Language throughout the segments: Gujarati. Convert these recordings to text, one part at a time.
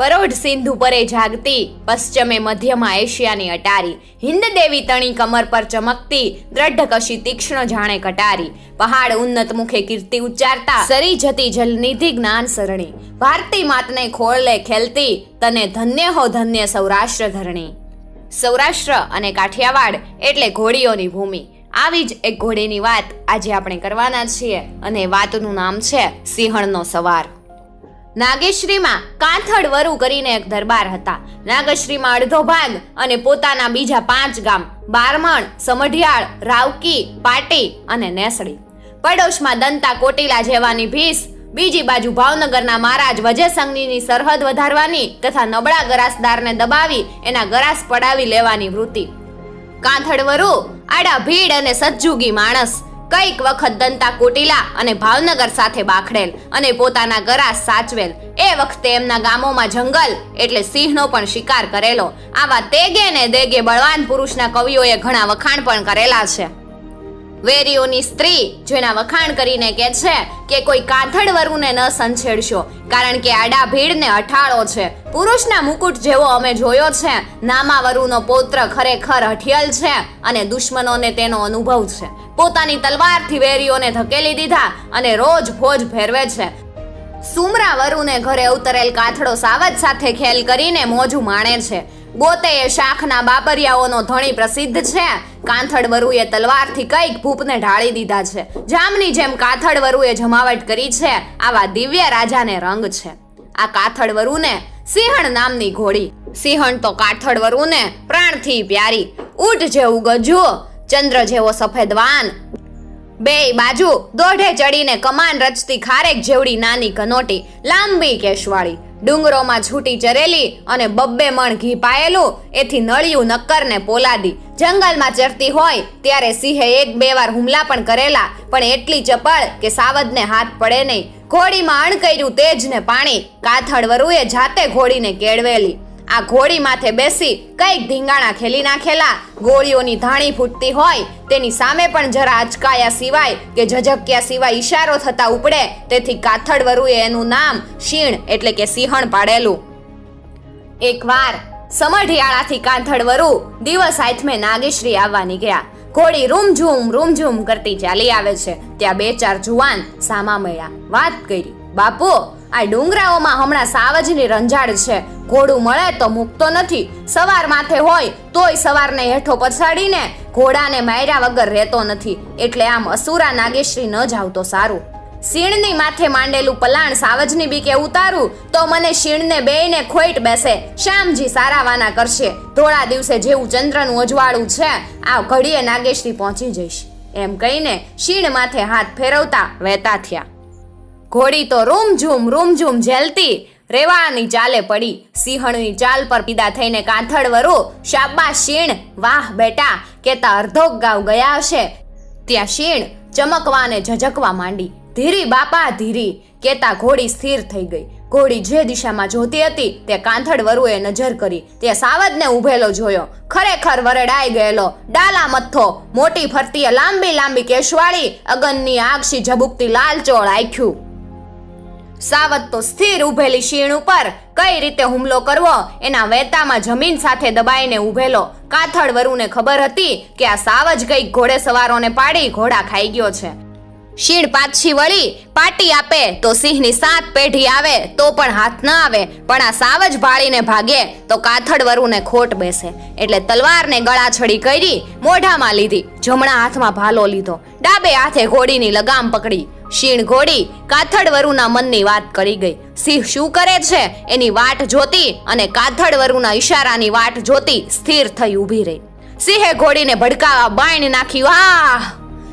પરોઢ સિંધુ પરે જાગતી, પશ્ચિમે મધ્યમાં એશિયાની અટારી. હિન્દ દેવી તણી કમર પર ચમકતી, દ્રઢ કશી તીક્ષ્ણ જાણે કટારી. પહાડ ઉન્નત મુખે કીર્તિ ઉચ્ચારતા, સરી જતી જલનિધિ જ્ઞાન સરણી. ભારતી માતને ખોળલે ખેલતી, તને ધન્ય હો ધન્ય સૌરાષ્ટ્ર ધરણી. સૌરાષ્ટ્ર અને કાઠિયાવાડ એટલે ઘોડીઓની ભૂમિ. આવી જ એક ઘોડીની વાત આજે આપણે કરવાના છીએ અને વાતનું નામ છે સિંહણનો સવાર. નાગેશ્રીમાં કાંથડ વરુ કરીને એક દરબાર હતા. નાગશ્રીમાં અડધો ભાગ અને પોતાના બીજા પાંચ ગામ, બારમણ, સમઢિયાળ, રાવકી, પાટી અને નેસડી. પડોશમાં દંતા કોટીલા જેવાની ભીસ, બીજી બાજુ ભાવનગરના મહારાજ વજયસંઘની સરહદ વધારવાની તથા નબળા ગરાસદારને દબાવી એના ગરાસ પડાવી લેવાની વૃત્તિ. કાંથડવરુ આડા ભીડ અને સજ્જુગી માણસ. કંઈક વખત દંતા કોટીલા અને ભાવનગર સાથે બાખડેલ અને પોતાના ગરા સાચવેલ. એ વખતે એમના ગામોમાં જંગલ એટલે સિંહનો પણ શિકાર કરેલો. આવા તેગે ને દેગે બળવાન પુરુષના કવિઓએ ઘણા વખાણ પણ કરેલા છે. વેરીઓની સ્ત્રી જેના વખાણ કરીને કહે છે કે કોઈ કાથડ વરુને ન સંછેડશો, કારણ કે આડા ભીડને અઠાળો છે. પુરુષના મુકુટ જેવો અમે જોયો છે. નામા વરુનો પૌત્ર ખરેખર હઠિયલ છે અને દુશ્મનોને તેનો અનુભવ છે. પોતાની તલવારથી વેરીઓને ધકેલી દીધા અને રોજ ફોજ ફેરવે છે. સુમરા વરુને ઘરે ઉતરેલ કાથડો સાવજ સાથે ખેલ કરીને મોજું માણે છે. ગોતે એ શાખના બાબરિયાઓનો ધણી પ્રસિદ્ધ છે. કાંથડ વરુએ તલવારથી કંઈક ભૂપને ઢાળી દીધા છે. જામની જેમ કાથડ વરુએ જમાવટ કરી છે. આવા દિવ્ય રાજાને રંગ છે. આ કાથડ વરુને સિંહણ નામની ઘોડી. સિંહણ તો કાથડ વરુને પ્રાણથી પ્યારી. ઊંટ જેવું ગજુ ચંદ્ર જેવો સફેદ વાન. બે બાજુ દોઢે ચડીને કમાન રચતી ખારેક જેવડી નાની કનોટી, લાંબી કેશવાળી. ડુંગરોમાં છૂટી ચરેલી અને બબ્બે મણ ઘી પાયેલું, એથી નળિયું નક્કરને પોલાદી. જંગલમાં ચરતી હોય ત્યારે સિંહે એક બે વાર હુમલા પણ કરેલા, પણ એટલી ચપળ કે સાવદને હાથ પડે નહીં. ઘોડીમાં અણકર્યું તેજને પાણી કાથડ વરુએ જાતે ઘોડીને કેળવેલી. આ ઘોડી માથે બેસી કંઈક ધીંગાણા ખેલી નાખેલા. ગોળીઓની ધાણી ફૂટતી હોય, તેની સામે પણ જરા અચકાયા સિવાય કે ઝઝક્યા સિવાય ઈશારો થતા ઉપડે. તેથી કાથડ વરુએ એનું નામ શીણ એટલે કે સિંહણ પાડેલું. એકવાર સમઢિયાળાથી કાંથડ વરુ દિવસ આથમે નાગેશ્રી આવવા નીકળ્યા ઘોડી રૂમઝૂમ રૂમઝૂમ કરતી ચાલી આવે છે. ત્યાં બે ચાર જુવાન સામા મળ્યા. વાત કરી. બાપુ આ ડુંગરાઓમાં હમણાં સાવજની રંજાડ છે. ઘોડું મળે તો મૂકતો નથી. સવાર માથે હોય તોય સવારને હેઠો પછાડીને ઘોડાને માર્યા વગર રહેતો નથી. એટલે આમ અસુરા નાગેશ્રી ન જાવ તો સારું. શીણની માથે માંડેલું પલાણ સાવજની બીકે ઉતારું તો મને શીણને બેયને ખોઈટ બેસે. શ્યામજી સારાવાના કરશે. ધોળા દિવસે જેવું ચંદ્રનું અજવાળું છે આ ઘડીએ નાગેશ્રી પહોંચી જઈશ. એમ કહીને શીણ માથે હાથ ફેરવતા વહેતા થયા. ઘોડી તો રૂમઝૂમ રૂમઝૂમ ઝેલતી. રેવાની ચાલે પડી. સિંહણની ચાલ પર પીદા થઈને કાંથડ વરુ. શાબા શીણ. વાહ બેટા, કેતા અર્ધો ગાવ ગયા હશે. ત્યાં શીણ ચમકવાને ઝઝકવા માંડી. ધીરી, બાપા, ધીરી. કેતા ઘોડી સ્થિર થઈ ગઈ. ઘોડી જે દિશામાં જોતી હતી, તે કાંથડ વરુએ નજર કરી. તે સાવધને ઊભેલો જોયો. ખરેખર વરડાઈ ગયેલો. ડાલા મથ્થો. મોટી ફરતીએ લાંબી લાંબી કેશવાળી અગનની આગશી ઝબુકતી લાલચોળ આખ્યું. સાવત તો સ્થિર ઊભેલી શીણ ઉપર. કઈ રીતે હુમલો કરવો? એના વેતામાં જમીન સાથે દબાઈને ઊભેલો કાથડ વરુને ખબર હતી કે આ સાવજ કઈ ઘોડે સવારોને પાડી ઘોડા ખાઈ ગયો છે. શીણ પાછી વળી, પાટી આપે, તો સિંહની સાત પેઢી આવે, તો પણ હાથ ન આવે. પણ આ સાવજ ભાળીને ભાગે, તો કાથડ વરુને ખોટ બેસે. એટલે તલવારને ગળાછડી કરી મોઢામાં લીધી. જમણા હાથમાં ભાલો લીધો. ડાબે હાથે ઘોડીની લગામ પકડી. શીણ ઘોડી કાથડ વરુના મનની વાત કરી ગઈ. સિંહ શું કરે છે? એની વાટ જોતી અને કાથડ વરુના ઈશારાની વાટ જોતી સ્થિર થઈ ઊભી રહી. સિંહે ઘોડીને ભડકાવા બાણ નાખી, વાહ!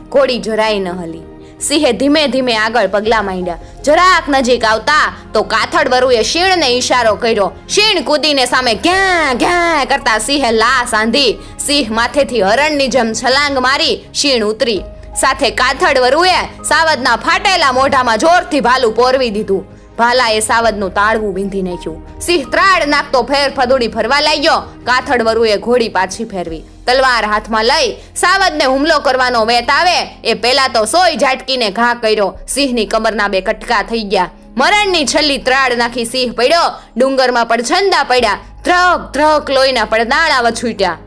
ઘોડી જરાય ન હલી. સિંહે ધીમે ધીમે આગળ પગલા માંડ્યા. જરાક નજીક આવતા તો કાથડ વરુએ શીણને ઈશારો કર્યો. શીણ કૂદીને સામે ઘ્યા ઘ્યા કરતા સિંહે લા સાંધી સિંહ માથેથી હરણની જેમ છલાંગ મારી શીણ ઉતરી. સાથે કાથડ વરુએ સાવદના ફાટેલા મોઢામાં જોરથી ભાલું પોરવી દીધું. ભાલાએ સાવદનું તાળવું બીંધી નાખ્યું. સિંહ ત્રાડ નાખતો ફેર ફદુડી ફરવા લાગ્યો. કાથડ વરુએ ઘોડી પાછી ફેરવી. તલવાર હાથમાં લઈ સાવદને હુમલો કરવાનો વેત આવે. એ પહેલા તો સોય ઝાટકીને ઘા કર્યો. સિંહની કમરના બે કટકા થઈ ગયા. મરણની છેલ્લી ત્રાડ નાખી સિંહ પડ્યો. ડુંગરમાં પણ છંદા પડ્યા. ધ્રક ધ્રક લોહીના પડદાણા વછૂટ્યા.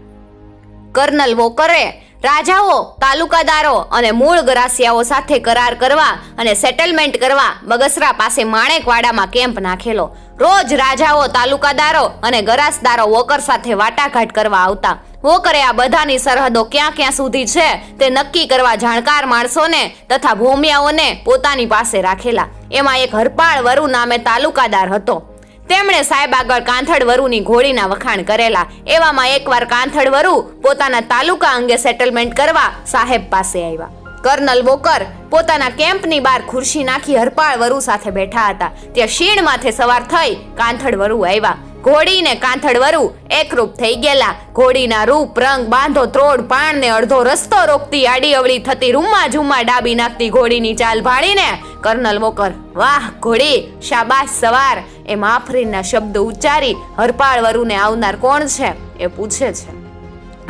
કર્નલ વોકરે રાજાઓ, તાલુકાદારો અને મૂળ ગરાસિયાઓ સાથે કરાર કરવા અને સેટલમેન્ટ કરવા બગસરા પાસે માણેકવાડામાં કેમ્પ નાખેલો. રોજ રાજાઓ, તાલુકાદારો અને ગરાસદારો વોકર સાથે વાટાઘાટ કરવા આવતા. વોકરે આ બધાની સરહદો ક્યાં ક્યાં સુધી છે તે નક્કી કરવા જાણકાર માણસોને તથા ભૂમિયાઓને પોતાની પાસે રાખેલા. એમાં એક હરપાળ વરુ નામે તાલુકાદાર હતો. તેમણે સાહેબ આગળ કાંથળ વરુની ઘોડીના વખાણ કરેલા. એવામાં એકવાર કાંથળ વરુ પોતાના તાલુકા અંગે સેટલમેન્ટ કરવા સાહેબ પાસે આવ્યા. કર્નલ વોકર પોતાના કેમ્પની બહાર ખુરશી નાખી હરપાળ વરુ સાથે બેઠા હતા. ત્યાં શીણ માથે સવાર થઈ કાંથળ વરુ આવ્યા. ઘોડી ને કાંથળ એકરૂપ થઈ ગયેલા. ઘોડીના રૂપ, રંગ, બાંધો, ત્રોડ પાણ ને અડધો રસ્તો રોકતી આડી અવળી થતી રૂમા ઝુમા ડાબી નાખતી ઘોડીની ચાલ ભાળીને, કર્નલ વોકર, વાહ, ઘોડી, શાબાશ સવાર. એમ આફરીનના શબ્દ ઉચ્ચારી હરપાળ વરુને આવનાર કોણ છે? એ પૂછે છે.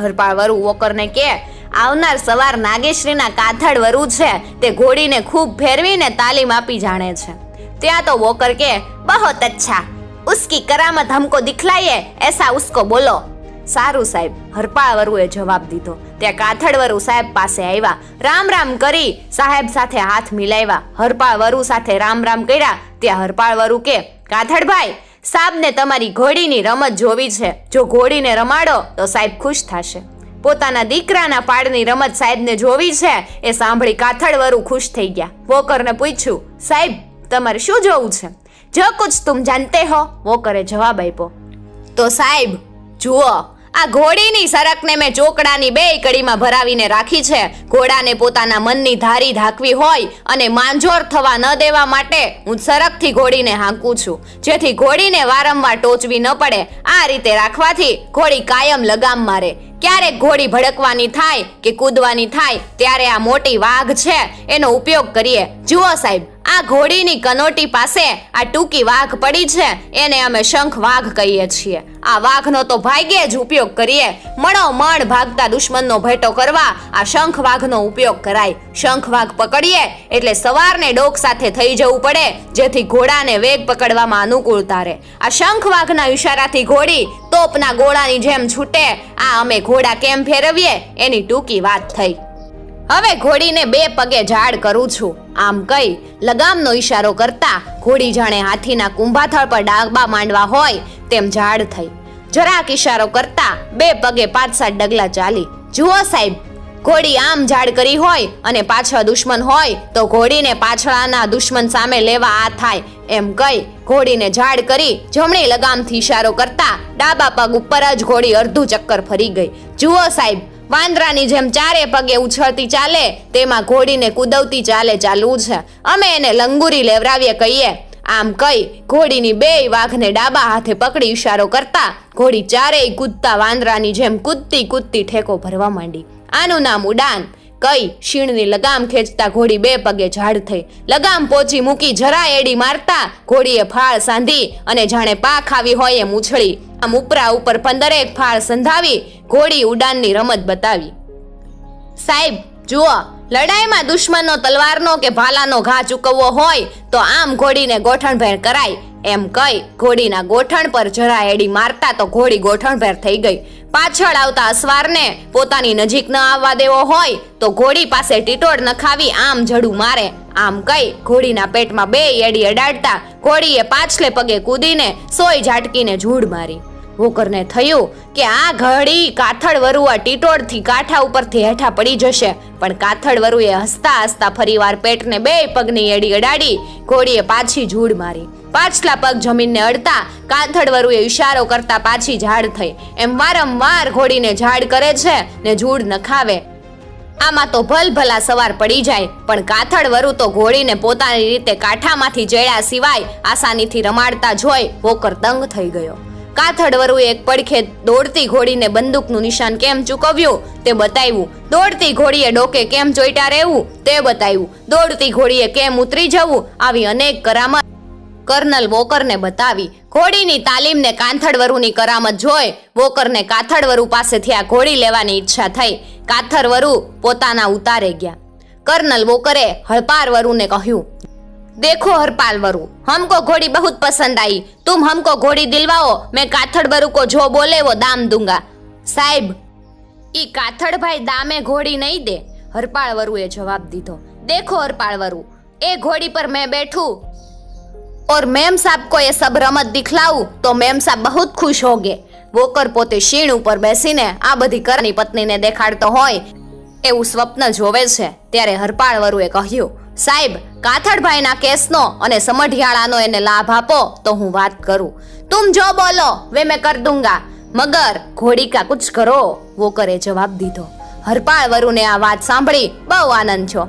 હરપાળ વરુ વોકરને કે, આવનાર સવાર નાગેશ્રીના કાથડ વરુ છે. તે ઘોડીને ખૂબ ફેરવીને તાલીમ આપી જાણે છે. ત્યાં તો વોકર કે, બહોત અચ્છા. ઉસકી કરામત હમકો દિખલાઈએ એસા ઉસકો બોલો સારું સાહેબ હરપાળ વરુએ જવાબ દીધો ત્યાં કાથડ વરુ સાહેબ પાસે આવ્યા રામ રામ કરી સાહેબ સાથે હાથ મિલાવ્યા હરપાળ વરુ સાથે રામ રામ કર્યા ત્યાં હરપાળ વરુ કે કાથડભાઈ સાહેબને તમારી ઘોડીની રમત જોવી છે જો ઘોડીને રમાડો તો સાહેબ ખુશ થશે પોતાના દીકરાના પાડની રમત સાહેબને જોવી છે, એ સાંભળી કાથડવરું ખુશ થઈ ગયા. વોકરને પૂછ્યું, સાહેબ, તમારે શું જોવું છે? જો કુછ તુમ જાનતે હો, વો કરે જવાબ આપ્યો. તો સાહેબ, જુઓ, આ ઘોડીની સરકને મેં ચોકડાની બે કડીમાં ભરાવીને રાખી છે. ઘોડાને પોતાના મનની ધારી ધાકવી હોય અને માંજોર થવા ન દેવા માટે હું સરકથી ઘોડીને હાંકું છું. જેથી ઘોડીને વારંવાર ટોચવી ન પડે. આ રીતે રાખવાથી ઘોડી કાયમ લગામ મારે. ક્યારેક ઘોડી ભડકવાની થાય કે કૂદવાની થાય, ત્યારે આ મોટી વાઘ છે. એનો ઉપયોગ કરીએ. જુઓ સાહેબ આ ઘોડીની કનોટી પાસે આ ટૂંકી વાઘ પડી છે. એને અમે શંખ વાઘ કહીએ છીએ. આ વાઘનો તો ભાગ્યે જ ઉપયોગ કરીએ. મણો મણ ભાગતા દુશ્મનનો ભેટો કરવા આ શંખ વાઘનો ઉપયોગ કરાય. શંખ વાઘ પકડીએ એટલે સવારને ડોક સાથે થઈ જવું પડે, જેથી ઘોડાને વેગ પકડવામાં અનુકૂળતા રહે. આ શંખ વાઘના ઈશારાથી ઘોડી તોપના ગોળાની જેમ છૂટે. આ અમે ઘોડા કેમ ફેરવીએ? એની ટૂંકી વાત થઈ. હવે ઘોડીને બે પગે ઝાડ કરું છું. આમ કઈ, લગામનો ઈશારો કરતા ઘોડી જાણે હાથીના કુંભાથળ પર ડાબા માંડવા હોય, તેમ ઝાડ થઈ. જરાક ઈશારો કરતા બે પગે પાંચ સાત ડગલા ચાલી. જુઓ સાહેબ, ઘોડી આમ ઝાડ કરી હોય અને પાછળ દુશ્મન હોય, તો ઘોડીને પાછળના દુશ્મન સામે લેવા આ થાય. એમ કહી ઘોડીને ઝાડ કરી જમણી લગામથી ઈશારો કરતા ડાબા પગ ઉપર જ ઘોડી અડધું ચક્કર ફરી ગઈ. જુઓ સાહેબ વાંદરાની જેમ ચારે પગે ઉછળતી ચાલે, તેમાં ઘોડીને કૂદવતી ચાલે ચાલવું છે. અમે એને લંગુરી લેવરાવીએ કહીએ. આમ કઈ ઘોડીની બે વાઘને ડાબા હાથે પકડી ઈશારો કરતા ઘોડી ચારેય કૂદતા વાંદરાની જેમ કૂદતી કૂદતી ઠેકો ભરવા માંડી. આનું નામ ઉડાન. કઈ શીણની લગામ ખેંચતા ઘોડી બે પગે ઝાડ થઈ. લગામ પોચી મૂકી જરા એડી મારતા ઘોડીએ ફાળ સાંધી અને જાણે પાખ આવી હોય એમ ઉછળી. આમ ઉપરા ઉપર પંદરેક ફાળ સંધાવી ઘોડી ઉડાનની રમત બતાવી. સાહેબ, જુઓ, લડાઈમાં દુશ્મનનો તલવારનો કે ભાલાનો ઘા ચૂકવવો હોય તો આમ ઘોડીને ગોઠણભેર કરાય. એમ કહી ઘોડીના ગોઠણ પર જરા એડી મારતા તો ઘોડી ગોઠણભેર થઈ ગઈ. પાછળ આવતા અસવારને પોતાની નજીક ન આવવા દેવો હોય તો ઘોડી પાસે ટીટોળ નખાવી આમ જડું મારે. આમ કઈ ઘોડીના પેટમાં બે એડી અડાડતા ઘોડીએ પાછલે પગે કૂદીને સોય ઝાટકીને ઝૂડ મારી. વોકરને થયું કે આ ઘડી કાથળ વરુઆ ટીટોળથી કાંઠા ઉપરથી હેઠા પડી જશે. પણ કાથળ વરુએ હસતા હસતા ફરીવાર પેટને બે પગની એડી અડાડી, ઘોડીએ પાછી ઝૂડ મારી. પાછલા પગ જમીનને અડતા કાથળ વરુએ ઈશારો કરતા પાછી ઝાડ થઈ. એમ વારંવાર ઘોડીને ઝાડ કરે છે ને ઝૂડ નખાવે. આમાં તો ભલ ભલા સવાર પડી જાય, પણ કાથળ વરુ તો ઘોડીને પોતાની રીતે કાંઠામાંથી જડ્યા સિવાય આસાનીથી રમાડતા જોઈ વોકર દંગ થઈ ગયો. કાથડ વરુએ એક પડખે દોડતી ઘોડીને બંદૂકનું નિશાન કેમ ચૂકવ્યું તે બતાવ્યું. દોડતી ઘોડીએ ડોકે કેમ ચોઈટા રહેવું તે બતાવ્યું. દોડતી ઘોડીએ કેમ ઉતરી જવું આવી અનેક કરામત કર્નલ વોકરને બતાવી. ઘોડીની તાલીમને કાંથડવરુની કરામત જોઈ વોકરને કાથડવરુ પાસેથી આ ઘોડી લેવાની ઈચ્છા થઈ. કાથરવરુ પોતાના ઉતારે ગયા. કર્નલ વોકરે હળપાર વરુને કહ્યું देखो हरपाल वरु हमको घोड़ी बहुत पसंद आई। तुम हमको घोड़ी दिलवाओ, मैं काथड़ वरु को जो बोले वो दाम दूंगा। સાહેબ ઈ કાથડભાઈ દામે ઘોડી નહીં દે હરપાળ વરુએ જવાબ દીધો દેખો હરપાળ વરુ એ ઘોડી પર મેં બેઠું ઓર મેમ સાબ કો એ સબ રમત દિખલાવું તો મેમ સાબ બહુત ખુશ હોગે વોકર પોતે શીણ ઉપર બેસીને આ બધી કરની પત્નીને દેખાડતો હોય એવું સ્વપ્ન જોવે છે ત્યારે હરપાળ વરુએ કહ્યું સાહેબ, કાથડભાઈના કેસનો અને સમઢિયાળાનો એને લાભ આપો, તો હું વાત કરું. તુમ જો બોલો, વે મેં કર દૂંગા. મગર ઘોડી કા કુછ કરો. વોકરે જવાબ દીધો. હરપાળ વરુને આ વાત સાંભળી બહુ આનંદ છો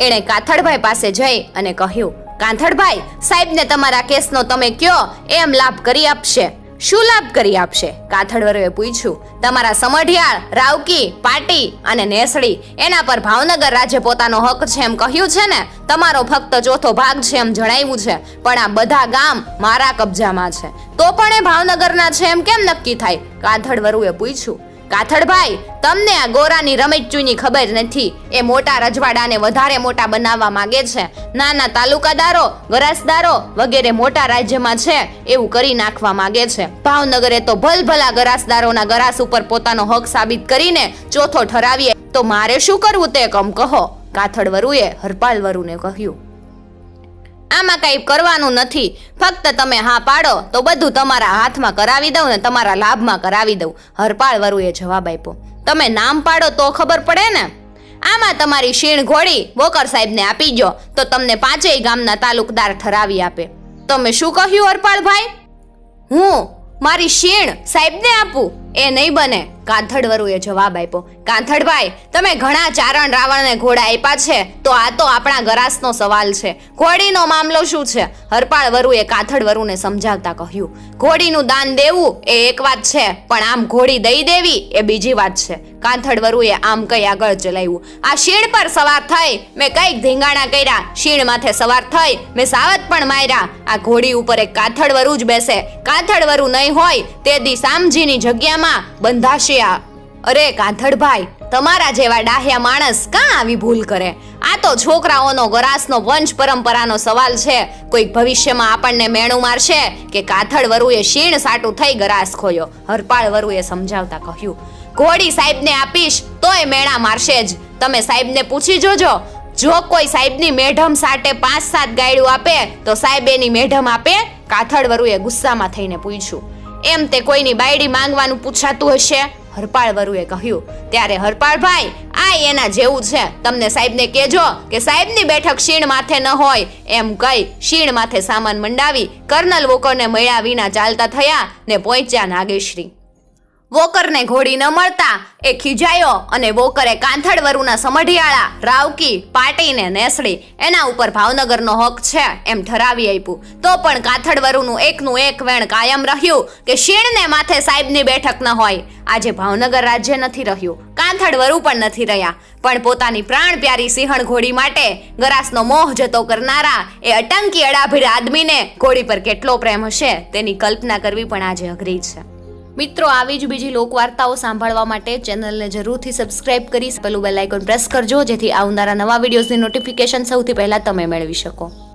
એણે કાથડભાઈ પાસે જઈ અને કહ્યું, કાંથડભાઈ, સાહેબને તમારા કેસનો તમે કયો, એમ લાભ કરી આપશે. શું લાભ કરી આપશે? કાથડવરોએ પૂછ્યું, તમારા સમઢિયાળ, રાવકી, પાટી અને નેસડી, એના પર ભાવનગર રાજ્ય પોતાનો હક છે એમ કહ્યું છે ને? તમારો ફક્ત ચોથો ભાગ છે એમ જણાવ્યું છે. પણ આ બધા ગામ મારા કબજામાં છે. તો પણ એ ભાવનગરના છે એમ કેમ નક્કી થાય? કાથડવરુએ પૂછ્યું કાથડભાઈ તમને આ ગોરાની રમેચુની ખબર નથી. એ મોટા રજવાડાને વધારે મોટા બનાવવા માંગે છે. નાના તાલુકાદારો, ગરાસદારો વગેરે મોટા રાજ્યમાં છે, એવું કરી નાખવા માંગે છે. ભાવનગરે તો ભલભલા ગરાસદારોના ગરાસ ઉપર પોતાનો હક સાબિત કરીને ચોથો ઠરાવીએ. તો મારે શું કરવું તે કમ કહો. કાથડવરુએ હરપાલવરુને કહ્યું. આમાં કઈ કરવાનું નથી. ફક્ત તમે હા પાડો, તો બધું તમારા હાથમાં કરાવી દઉં ને તમારા લાભમાં કરાવી દઉં. હરપાળ વરુએ જવાબ આપ્યો. તમે નામ પાડો તો ખબર પડે ને? આમાં તમારી શીણ ઘોડી વોકર સાહેબને આપી જો તો તમને પાંચેય ગામના તાલુકદાર ઠરાવી આપે. તમે શું કહ્યું હરપાળભાઈ? હું મારી શીણ સાહેબને આપું? એ નહીં બને. કાંથડવરુએ જવાબ આપ્યો. કાંથડભાઈ, તમે ઘણા ચારણ રાવણને ઘોડા આપ્યા છે, તો આ તો આપણા ગરાસનો સવાલ છે. ઘોડીનો મામલો શું છે? હરપાળ વરુએ કાંથડવરુને સમજાવતા કહ્યું. ઘોડીનું દાન દેવું એ એક વાત છે, પણ આમ ઘોડી દઈ દેવી એ બીજી વાત છે. કાંથડવરુએ આમ કઈ આગળ ચલાવ્યું. આ શીણ પર સવાર થઈ, મેં કંઈક ધીંગાણા કર્યા, શીણ માથે સવાર થઈ, મેં સાવત પણ માર્યા. આ ઘોડી ઉપર એક કાથડવરુ જ બેસે. કાથડવરુ નહીં હોય, તે દી સામજીની જગ્યામાં બંધાશે આ. અરે કાંથડભાઈ, તમારા જેવા ડાહ્યા માણસ કાં આવી ભૂલ કરે? આ તો છોકરાઓનો ગરાસનો વંશ પરંપરાનો સવાલ છે. કોઈક ભવિષ્યમાં આપણને મેણું મારશે કે કાથડ વરુએ શીણ સાટું થઈ ગરાસ ખોયો. હરપાળ વરુએ સમજાવતા કહ્યું ઘોડી સાહેબને આપીશ, તોય મેણા મારશે જ. તમે સાહેબને પૂછી જોજો. જો કોઈ સાહેબની મેઢમ સાટે પાંચ સાત ગાયડું આપે, તો સાહેબ એની મેઢમ આપે. કાથડ વરુએ ગુસ્સામાં થઈને પૂછ્યું એમ તે કોઈની બાયડી માંગવાનું પૂછાતું હશે? હરપાળ વરુએ કહ્યું, ત્યારે હરપાળભાઈ, આ એના જેવું છે. તમને સાહેબને કહેજો કે સાહેબની બેઠક શીણ માથે ન હોય. એમ કહી શીણ માથે સામાન મંડાવી કર્નલ વોકરને મળ્યા વિના ચાલતા થયા ને પહોંચ્યા નાગેશ્રી. વોકરને ઘોડી ન મળતા એ ખીજાયો અને વોકરે કાંથળવરુના સમઢિયાળા, રાવકી, પાટીને નેસડી. એના ઉપર ભાવનગરનો હક છે એમ ઠરાવી આપ્યું. તો પણ કાથડવરુનું એકનું એક વેણ કાયમ રહ્યું કે શીણને માથે સાહેબની બેઠક ન હોય. આજે ભાવનગર રાજ્ય નથી રહ્યું. કાંથડવરુ પણ નથી રહ્યા. પણ પોતાની પ્રાણ પ્યારી સિંહણ ઘોડી માટે ગરાસનો મોહ જતો કરનારા એ અટંકી અડાભીડ આદમીને ઘોડી પર કેટલો પ્રેમ હશે તેની કલ્પના કરવી પણ આજે અઘરી છે. મિત્રો, આવી જ બીજી લોકવાર્તાઓ સાંભળવા માટે ચેનલને જરૂરથી સબસ્ક્રાઇબ કરી, પેલું બેલ આઇકોન પ્રેસ કરજો, જેથી આવનારા નવા વિડીયોઝની નોટિફિકેશન સૌથી પહેલાં તમે મેળવી શકો.